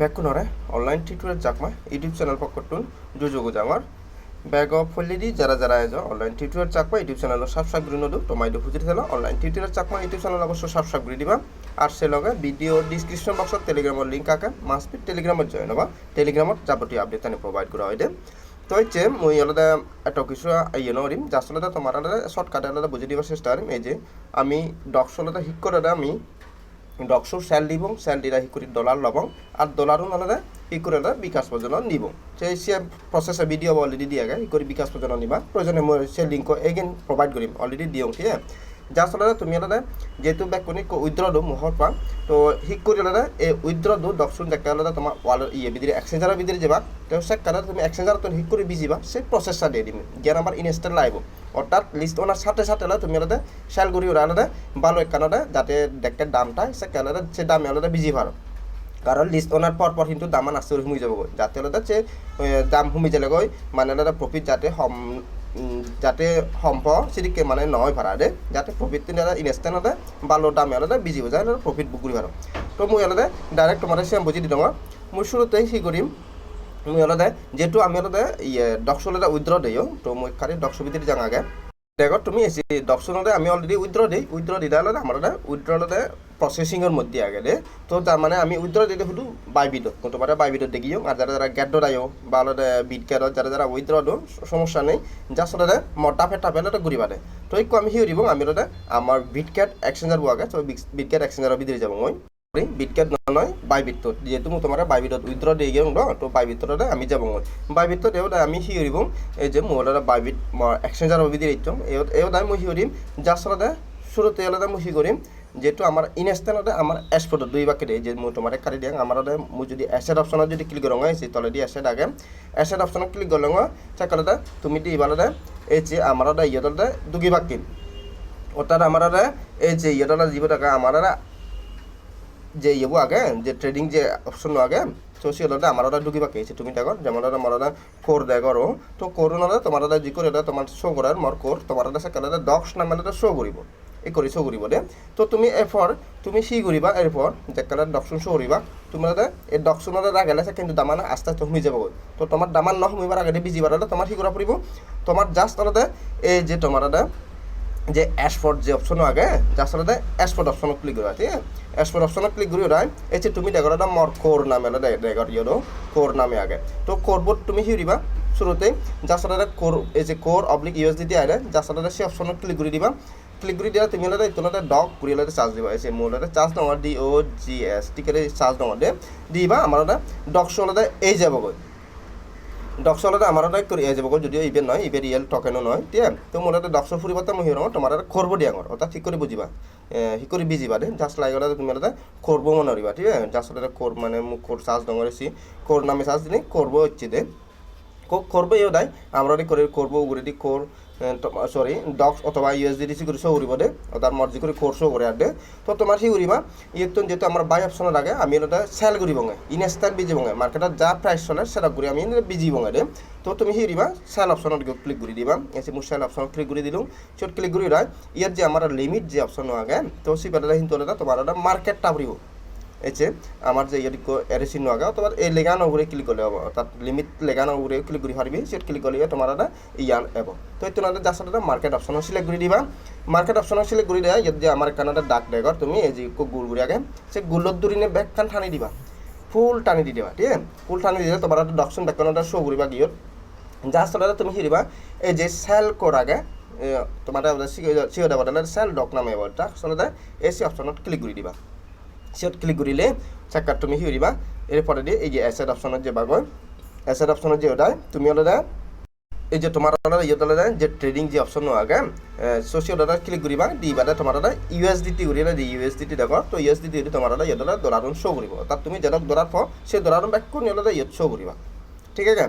বেকুনরে online tutorial Chakma, YouTube channel পকটুন জুজুগু জামার। ব্যাগ অফ ফলিদি যারা যারা আয়োজন online tutorial Chakma YouTube channel subscribe করে নদু তোমাইদু হুজুরি tell online tutorial Chakma YouTube channel অবশ্য সাবস্ক্রাইব করে দিবা। আর সে লগে ভিডিও ডিসক্রিপশন বক্সত টেলিগ্রামের লিঙ্ক আকে মাসপি টেলিগ্রামত জয়েন হবা। টেলিগ্রামত যাবতীয় আপডেট আনি প্রোভাইড করা হয় দে। তো হচ্ছে মুই আলাদা এত কিছু ইয়ে নরিম যার আলাদা তোমার আলাদা শর্টকাটে আলাদা বুঝে দিবার চেষ্টা করিম। এই যে, আমি ডক্স আলাদা হিক করে আমি ডক্সর নিব দিব সেল দিলা হিকুরি ডলার লবং, আর ডলারও নলদে হিকুরি বিকাশ পর্যন্ত নিব। সেই সে প্রসেস ভিডিও অলরেডি দিয়ে হিকুরি বিকাশ পর্যন্ত নিবা। প্রয়োজনে মই সে লিঙ্ক এগেন প্রোভাইড কৰিম অলরেডি দিওঁ আছে? যাৰ আচলতে তুমি অলতে যেহেতু বেকনি উইথড্ৰ দিওঁ মুহৰ পৰা, তো শিক কৰি অলতে এই উইথড্ৰ দিওঁ ডকচোন দেখা অলতে তোমাৰ ৱাল ইয়ে বিদিৰে এক্সচেঞ্জাৰৰ বিদিৰে যাবা তেওঁ চেক কালার তুমি এক্সচেঞ্জার তুমি হিক করে বিজিবা, সেই প্রসেসটা দিয়ে দিবি জ্ঞান আমার ইনস্ট্যান্ট লাইব অর্থাৎ লিস্ট ওনার সাথে সাথে হলে তুমি আলাদা শ্যাল গুড়ি ওরা আলাদা ভালো একখানাতে যাতে দেখতে দামটা সে কালারে সে দামে আলাদা বিজি পারো কারণ লিস্ট ওনার পর পর কিন্তু দামান আস্তে হুমি যাব যাতে আলাদা সে দাম হুমি যালে মানে আলাদা প্রফিট যাতে যাতে সম্প সিদিকে মানে নহয় ভাড়া দে, যাতে প্রফিট ইনস্ট্যান্ট হলে ভালো দামে আলাদা বিজি হৈ যায় প্রফিট বুক কৰি পারো তো মই আলাদা ডাইরেক্ট তোমার সেম বুঝি দিওঁ মই। শুরুতেই সি কৰিম, মই অলতে যেহেতু আমি অলতে ইয়ে ডক্স অলতে উইথড্র দিও, তো মই খালি ডক্স ভিতরে যাং আগে। দেখো তুমি ডক্সনতে আমি অলরেডি উইথড্র দিই উইথড্র দিলে হলে আমার উইথড্র হলে প্রসেসিংয়ের মধ্যে দে। তো তার মানে আমি উইথড্র দিতে শুধু বাইবিডত তোমার বাইবিডত দেখিও আর যারা যারা গেট দায়ও বা বিট গেটত যারা যারা উইথড্র দিও সমস্যা নেই। যা সলে মটা ফেটা ফেলে ঘুরি পারে তো একটু আমি হিউরিব আমি হলে আমার বিট ক্যাট এক্সচেঞ্জার আগে তো বিট ক্যাট এক্সচেঞ্জার ভিতরে যাব মই। বিটকেট নয় বাইবিত্ত যেহেতু মই তোমার বাইবিটত উইথড্র দিয়ে গেল ন, তো বাইবিত্তরে আমি যাব মই। বাইবিত্ত এও আমি হিউরিব এই যে মোৰ বাইবিট এক্সচেঞ্জার ভিতরে ইচ্ছম এও দাই মই হিউরিম যার সাথে শুরুতে এলাদা মই হি করিম যেহেতু আমার ইনস্ট্যান্টতে আমার এসপোর্ট দুই বাকি দিয়ে যে মই তোমার কাটি দিয়াং আমার মই যদি এসেট অপশনত যদি ক্লিক করং আছে তলেদি এসেট আগে এসেট অপশনত ক্লিক করলং চাকালতে তুমি দি ইবালতে এই যে আমার ইয়েতলতে দুগি বাকি অর্থাৎ আমার এই যে ইয়েতলা জীব টাকা আমার যে ইয়েবো আগে যে ট্রেডিং যে অপশন আগে তো সিহঁতে আমাৰ এটা ঢুকিবা কেছে তুমি দেখৰ যেমন এটা মোৰ এটা কোর দেখৰো তো কোর তোমাৰ এটা যি কৰি এটা তোমাৰ শ্ব' কৰাৰ মোৰ কোর তোমাৰ এটা সেকেন্ড ডক্স নামে এটা শ্ব' কৰিব এই কৰি শ্ব' কৰিব দে। তো তুমি এফৰ তুমি সি কৰিবা এরপর যেকালে ডকশন শ্ব' কৰিবা তুমি এটা এই ডকশনৰ এটা গেলে কিন্তু দামান আস্তে আস্তে সোমাই যাবগৈ তো তোমাৰ দামান নহমিবার আগে বিজি বাড়ালে তোমার সি করা পড়ব তোমার জাস্ট অলতে এই যে তোমার যে অ্যাশফোর্ড যে অপশন আগে যার সাথে অ্যাশফোর্ড অপশন ক্লিক করা ঠিক আছে? অ্যাশফোর্ড অপশন ক্লিক করি ওরা এই যে তুমি দেখো এটা মর কোর নামে দেখো ইয়েলো কোর নামে আগে। তো কোরবোর্ড তুমি হিউরিবা শুরুতেই যার সাথে কোর এই যে কোর অবলিক ইউএসডি আরে যার সাথে সেই অপশন ক্লিক করে দিবা। ক্লিক করে দিয়া তুমি হলে তোমাদের ডক করে হলে চার্জ দিবা। এই যে মোর চার্জ নেওয়ার ডি ও জি এস ঠিক আছে? চার্জ নেওয়ার দে দিবা, আমার ডকস হলে এই যাবগৈ ডক্সলতে আমার এটা কৰি যাব যদিও ইভেন নহয় ইভেন ৰিয়েল টকেনো নহয় ঠিক আছে? তো মোৰ এটা ডক্সৰ ফুৰিবতে মই হিৰ তোমাৰ এটা খৰব দিয়াঙৰ অৰ্থাৎ ঠিক কৰি বুজিবা সি কৰি বিজিবা দে জাষ্ট লাগলে তুমি এটা খৰব মনৰিবা ঠিক আছে? জাষ্ট এটা খোর মানে মোক খোর চার্জ ডঙরেছি খোর নামে চার্জ দিলে খরব হচ্ছে দে। করব ইও দায় আমরা করে করব উগুরে দি কোর সরি ডক্স অথবা ইউএসডিডিসি করে শো করিব দে। তার মর্জি করে কোর শো করে দে তো তোমার সি করিবা ইয়েতন যেহেতু আমার বাই অপশনের আগে, আমি এটা সেল করি বঙে ইনস্ট্যান্ট বিজি বঙে মার্কেটত যা প্রাইস চলে, সেটা করে আমি বিজি বঙে দে। তো তুমি সি করিবা সেল অপশনত ক্লিক করে দিবা। এসে মোৰ সেল অপশনত ক্লিক করে দিলোঁ চত ক্লিক করে রায় ইয়াত যে আমার লিমিট যে অপশন আগে, তো সি পেলে কিন্তু তোমার এটা মার্কেটটা ফুরিব এছে আমার যে ইয়াত এরেসি নোয়াগা অথবা এই লেগানো উপরে ক্লিক করলে হব। অর্থাৎ লিমিট লেগানো উপরে ক্লিক করে পারবি সেট ক্লিক করলে তোমার এটা ইয়ান এব। তো এই তোমাদের যার সাথে মার্কেট অপশন সিলেক্ট করে দিবা। মার্কেট অপশন সিলেক্ট করে দেয়, ইয়াত যে আমার কানাডা ডাক ডেগর তুমি এই যে গুল গুড়ি আগে সে গুলত দূরি নিয়ে ব্যাগ খান টানি দিবা। ফুল টানি দি দিবা, ঠিক আছে? ফুল টানি দিলে তোমার একটা ডকশন ব্যাকগ্রাউন্ডটা শো করিবা গিয়ত। যার সাথে তুমি হিরিবা এই যে সেল কর আগে তোমার সিও দেবা সেল ডক নামে এবার তাক আসলে এসি অপশনত ক্লিক করে দিবা। সিট ক্লিক কৰিলে চেকার তুমি কি কৰিবা? এরপরে দিয়ে এই যে এসেট অপশনত যে বাগয় এসেট অপশনত যে ওটাই তুমি ওটা এই যে তোমার ইয়ে দলে যে ট্রেডিং যে অপশন আগে সোশিয়াল ডাটা ক্লিক করিবা দিবা তোমার এটা ইউএসডিটি করিলে দি ইউএসডিটি দেখো তো ইউএসডিটি তোমার এটা ইয়ে দলে ডলার শো করিব অর্থাৎ তুমি যেটা ডলার পাও, সেই ডলার ব্যাক করে নিয়ে ইয়ে শো করিবা ঠিক আছে?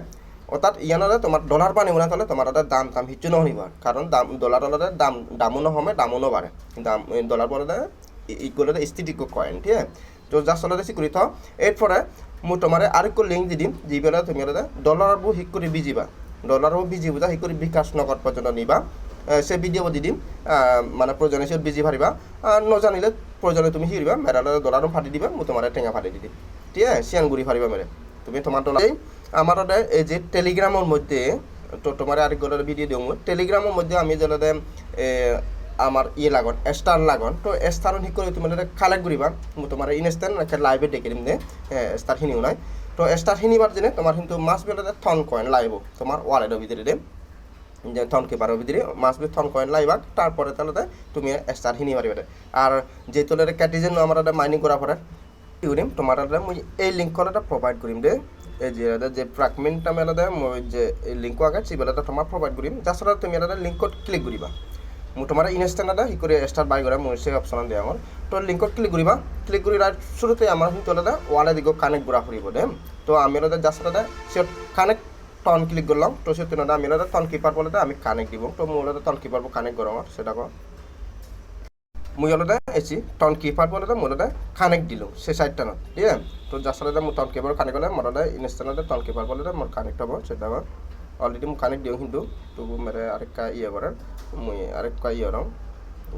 অর্থাৎ ইয়ানলে তোমার ডলার পানি মনে তাহলে তোমার এটা দাম দাম হিচু নহনিব কারণ দাম ডলার ডলারে দাম দামও নহমে দামও নবাড়ে দাম ডলার পরে ইকুয়াল স্থিতিক কয়েন ঠিক তো যা চলে দেখি কৰি থওঁ এরপরে মই তোমার আরেকটু লিঙ্ক দি দিম যি পেলাই তুমি ডলারবো শিক করে বিজিবা ডলারও বিজি বুঝা শিক করে বিকাশ নগদ পর্যন্ত নিবা। সে ভিডিও দি দিম মানে প্রয়োজনে সে বিজি পারিবা নজানিলে প্রয়োজনে তুমি হিরিবা মেরালে দলারম ফাটি দিবা মু তোমার টেঙা ফাটি দি দিম। ঠিক আছে সিয়ান গুড়ি ফারিবা মেরে তুমি তোমার ডলার আমার এই যে টেলিগ্রামের মধ্যে, তো তোমার আরেক ভিডিও দিও টেলিগ্রামের মধ্যে আমি যেটা আমার ইয়ে লাগন স্টার লাগন। তো স্টার ঠিক করে তুমি কালেক্ট করিবা তোমার ইনস্ট্যান্ট একটা লাইভে ডেকে দিম দে স্টার খিনিও নাই তো স্টার খিনিবার দিনে তোমার কিন্তু মাস বেলাতে থন কয়েন লাইব তোমার ওয়ালেটের ভিতরে দে যে থন কিপারের ভিতরে মাস বি থন কয়েন লাইবা তারপরে তাহলে তুমি স্টার খিনি পারিবে আর যে তোলের ক্যাটিজেন আমার মাইনিং করা পরে করিম তোমার মুই এই লিঙ্কর এটা প্রোভাইড করিম দে। এই যে এটা যে ফ্রাগমেন্টটা মেলা দেয় মই যে লিঙ্ক আগে সিবেলাটা তোমার প্রোভাইড করিম যার তুমি এটা লিঙ্কত ক্লিক করিবা তোমাৰ ইনষ্টেণ্ট এটা সি কৰি ষ্টাৰ্ট বাই কৰা, মোৰ সেই অপশ্যন দিয়া মোৰ তো লিংকত ক্লিক কৰিবা। ক্লিক কৰি তাৰ শুরুতে আমাৰ কিন্তু এটা ওয়ালে দিগ কানেক্ট করা ফুরিব দে তো আমি এটা জাস্ট এটা সে কানেক্ট টন ক্লিক করলাম তো সে তিনটা আমি এটা টন কিপার বলে আমি কানেক্ট দিব তো এটা টন কিপার কানেক্ট করো আমার সেটা কর মুই অলরেডি এসি টন কিপার বলে এটা কানেক্ট দিলোঁ সে সাইডটা না ঠিক আছে? তো জাস্ট এটা মোৰ টন কিপার কানেক্ট করলে এটা ইনষ্টেণ্ট টন কিপার বলে মোৰ কানেক্ট হব, সেটা কর অলরেডি মু কানেক্ট দিওঁ কিন্তু তবু মেরে আরেকটা ইয়ে করার মুই আরেকটা ইয়ে রং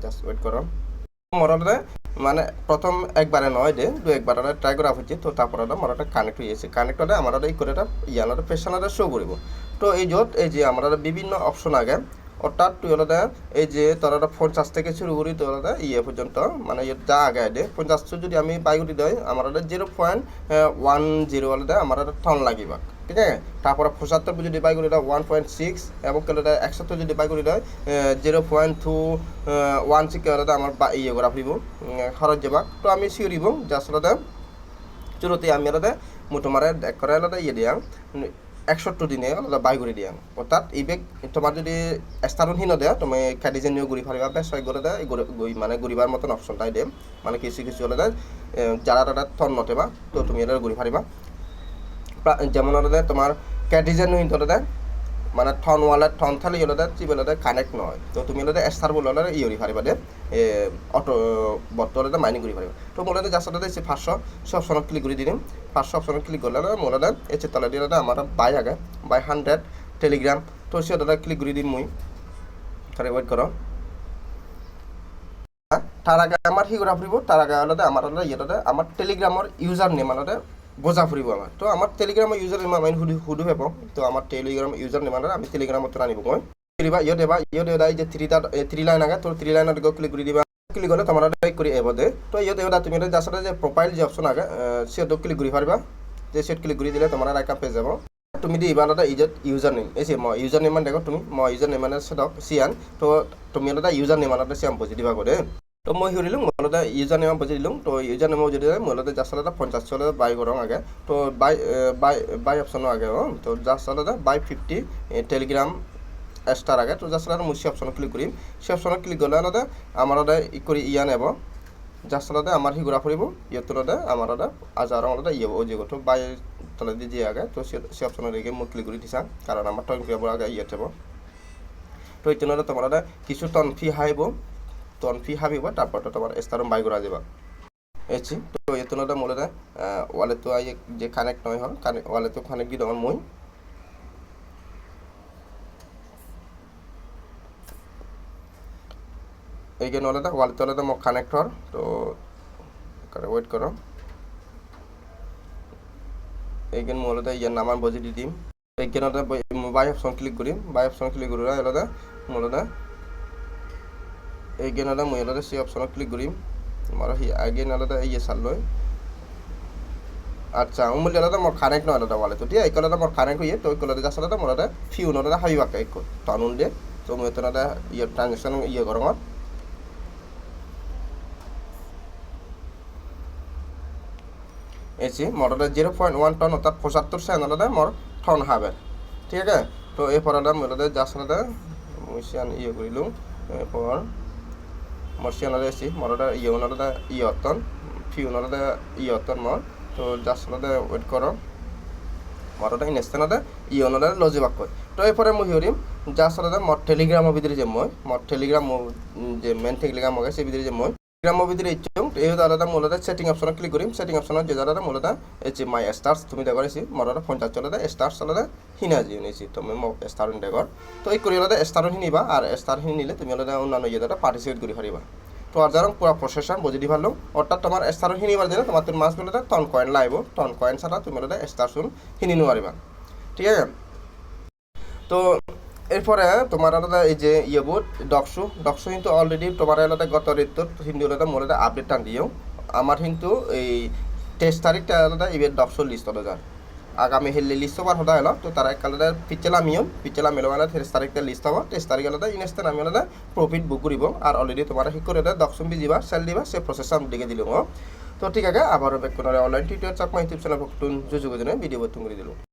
জাস্ট ওয়েট করো মরতে মানে প্রথম একবারে নয় দে দু একবার ট্রাই করা হচ্ছে তো তারপরে মরটা কানেক্ট হয়ে গেছে কানেক্ট হলে আমার এই করে ইয়ানোর পেশানারে শো করব তো এই যত এই যে আমার বিভিন্ন অপশন আগে অর্থাৎ তুই হলে এই যে তোরা পঞ্চাশ থেকে শুরু করি তোরা ইয়ে পর্যন্ত মানে যা আগে দে পঞ্চাশ যদি আমি বাই করি দেয় আমার জিরো পয়েন্ট ওয়ান জিরো হলে আমার টন লাগিবা ঠিক আছে? তারপরে পঁচাত্তর যদি বাই করি দেয় ওয়ান পয়েন্ট সিক্স এবং কেলে দেয় একসত্তর যদি বাই করি দেয় zero point two one six হলে আমার বা ইয়ে করা ফুরিব খরচ যাবা তো আমি সিউরিব যার সাথে চুরতে আমি আলাদা মুটোমারে এক করে আলাদা ইয়ে দিয়া একসত্তর দিনে আলাদা বাই করে দিয়া অর্থাৎ এই বেগ তোমার যদি স্থানহীন দেয়, তুমি ক্যাডিজেন নিয়ে ঘুরি ফারিবা বেশ হয় করে দেয় মানে ঘুরিবার মতন অপশনটাই দে মানে কিছু কিছু হলে দেয় যারা তারা থন বা তো তুমি এটা ঘুরি ফারিবা। যেমন হলে তোমার ক্যাটিজেন হিন হলে মানে ঠন ওয়ালেট ঠন থালি হলে কি বলে কানেক্ট নয় তো তুমি হলে স্টার বলে হলে ইয়ে পারিবা দে অটো বট হলে মাইনিং করি পারিবা তো মোলে যার সাথে দিয়েছি পাঁচশো সে অপশনত ক্লিক করে দিম পাঁচশো অপশনত ক্লিক করলে মোলে এসে তলে দিয়ে আমার বাই আগে বাই হান্ড্রেড টেলিগ্রাম তো সে ক্লিক করে দিম মুই তাহলে ওয়েট করো তার আগে আমার সি কৰা ফুৰিব তাৰ আগে হলে আমাৰ হলে ইয়াতে আমাৰ টেলিগ্ৰামৰ ইউজাৰ নেম হলে বজা ফুৰিব আমাৰ। তো আমাৰ টেলিগ্ৰামৰ ইউজাৰ নেম আমি সুধি সুধি পাব তো আমাৰ টেলিগ্ৰাম ইউজাৰ নেম আমি টেলিগ্ৰামত আনিব মই দিবা ইয়ত এবা ইয়ত এবা এই যে থ্রিটা থ্রি লাইন আগে তোর থ্রি লাইনত গৈ ক্লিক কৰি দিবা। ক্লিক করলে তোমার ক্লিক করে এব দে। তো ইয়ত এবার তুমি সাথে যে প্রোফাইল যে অপশন আগে সেটা ক্লিক করে পারবা যে সেট ক্লিক করে দিলে তোমার একটা পেজ যাব। তুমি দি ইবাৰ এটা ইজত ইউজাৰ নেম এই মই ইউজাৰ নেম দেখো তুমি, মই ইউজাৰ নেম মানে চিয়ান তো তুমি এটা ইউজাৰ নেম এটা চিয়াম বুজি দিবা করে তো মই মই অলপ ইউজাৰ নেম বুজি দিলোঁ। তো ইউজাৰ নেম যদি অলপ জাষ্ট অলপ পঞ্চাছ চলে বাই কৰোঁ আগে। তো বাই বাই বাই অপশ্যনৰ আগে, অঁ। তো জাষ্ট অলপ বাই ফিফটি টেলিগ্রাম স্টার আগে। তো জাষ্ট অলপ মই সে অপশ্যনত ক্লিক কৰিম। সে অপশ্যনত ক্লিক অলপ আমার অলপ ই কৰি ইয়া নেব জাষ্ট অলপ আমার সি ঘূৰা ফুৰিব, ইয়াত অলপ আমার অলপ আজাৰ অলপ ইয়ে ও যে গটো বাই তলে দিয়ে যে আগে। তো সে অপশ্যনত রেখে মই ক্লিক করে দিছা কারণ আমার টন ফি আগে ইয়ে যাব তো জন্য তোমার কিছু টন ফি হাইব টন ফি হাবিব তো তোমার স্টারম বাই করা যাবা এছি তো এই জন্য মোলে ওয়ালে তো আই যে কানেক্ট নয় হল ওয়ালে তো কানেক্ট দি দমন মই। এইখানে হলে ওয়ালে তো হলে মোক কানেক্ট হর তো ওয়েট করো। এইখানে মূলত ইয়ার নামান বজি দি দিম। এইখানে বাই অপশন ক্লিক করিম বাই অপশন ক্লিক করি এলাদা মূলত এইখানে হলে মই এলাদা সেই অপশনত ক্লিক করিম আমার আগেন আলাদা ইয়ে চাললৈ আচ্ছা উমুল আলাদা মোর কানেক্ট নয় আলাদা তো ঠিক আছে আলাদা মোর কানেক্ট হইয়ে তো কলাদা যাস আলাদা মোর আলাদা ফিউ নলাদা হাবি বাকা। এক টানুন দে। তো মই তো আলাদা ইয়ে ট্রানজাকশন ইয়ে করো আমার এসি মোটরটা জিরো পয়েন্ট ওয়ান টন অর্থাৎ পঁচাত্তর সেন আলাদা মোর টন হাবের ঠিক আছে? তো এরপর আলাদা মোলাদা যাস আলাদা মুসিয়ান ইয়ে করিলু এরপর মরসিয়ান আলাদা এসি মোরটা ইয়ে আলাদা ইয়ে অতন ফিউন আলাদা ইয়ে অতন মর। তো যাস আলাদা ওয়েট করো। মরটা ইনস্টেন আলাদা ইয়ে আলাদা লজি বাক্য। তো এরপরে মুই হরিম যাস আলাদা মোর টেলিগ্রামের ভিতরে যে মই, মোর টেলিগ্রাম যে মেন টেলিগ্রাম আগে সেই ভিতরে যে মই। গ্রাম্য ভিতরে ইচ্ছুক এই দাদা মূলত সেটিং অপশন ক্লিক করিম সেটিং অপশন যে দাদা মূলত এই যে মাই স্টার্স তুমি দেখো এসি মরটা পঞ্চাশ চলে স্টার্স চলে হিনা যে নিয়েছি তুমি স্টার দেখর তো এই করি হলে স্টার হিনিবা আর স্টার হিনি নিলে তুমি হলে অন্যান্য ইয়ে দাদা পার্টিসিপেট করে পারিবা তো আর যারা পুরো প্রসেসন বুঝে দি পারলাম অর্থাৎ তোমার স্টার হিনিবার জন্য তোমার তুমি মাছ বলে টন কয়েন লাইব টন কয়েন ছাড়া তুমি হলে স্টার শুন হিনি নোৱাৰিবা। ঠিক আছে? তো এরপরে তোমার আলাদা এই যে ইয়ে বোর্ড, ডকশো। ডকশো কিন্তু অলরেডি তোমার আলাদা গত ঋতুর, হিন্দু আলাদা মোর আপডেট টান দিও আমার কিন্তু এই তেইশ তারিখটা আলাদা ইভেন্ট ডকশো লিস্ট হলো যায় আগামী হেলি লিস্ট হবার হদা হলো, তো তারা একালাদা পিচেলা মিয়ম, পিচেলা মেলো মানে তেইশ তারিখটা লিস্ট হব। তেইশ তারিখ আলাদা ইনেস্টেন আমি আলাদা প্রফিট বুক করব। আর অলরেডি তোমার শিক্ষক এটা দশম দিবা সেল দিবা সে প্রসেস আমি দিকে দিলাম তো ঠিক আছে আবার bake online tutor Chakma YouTube channel নতুন যোগাযোগে ভিডিও বর্তন করে দিলাম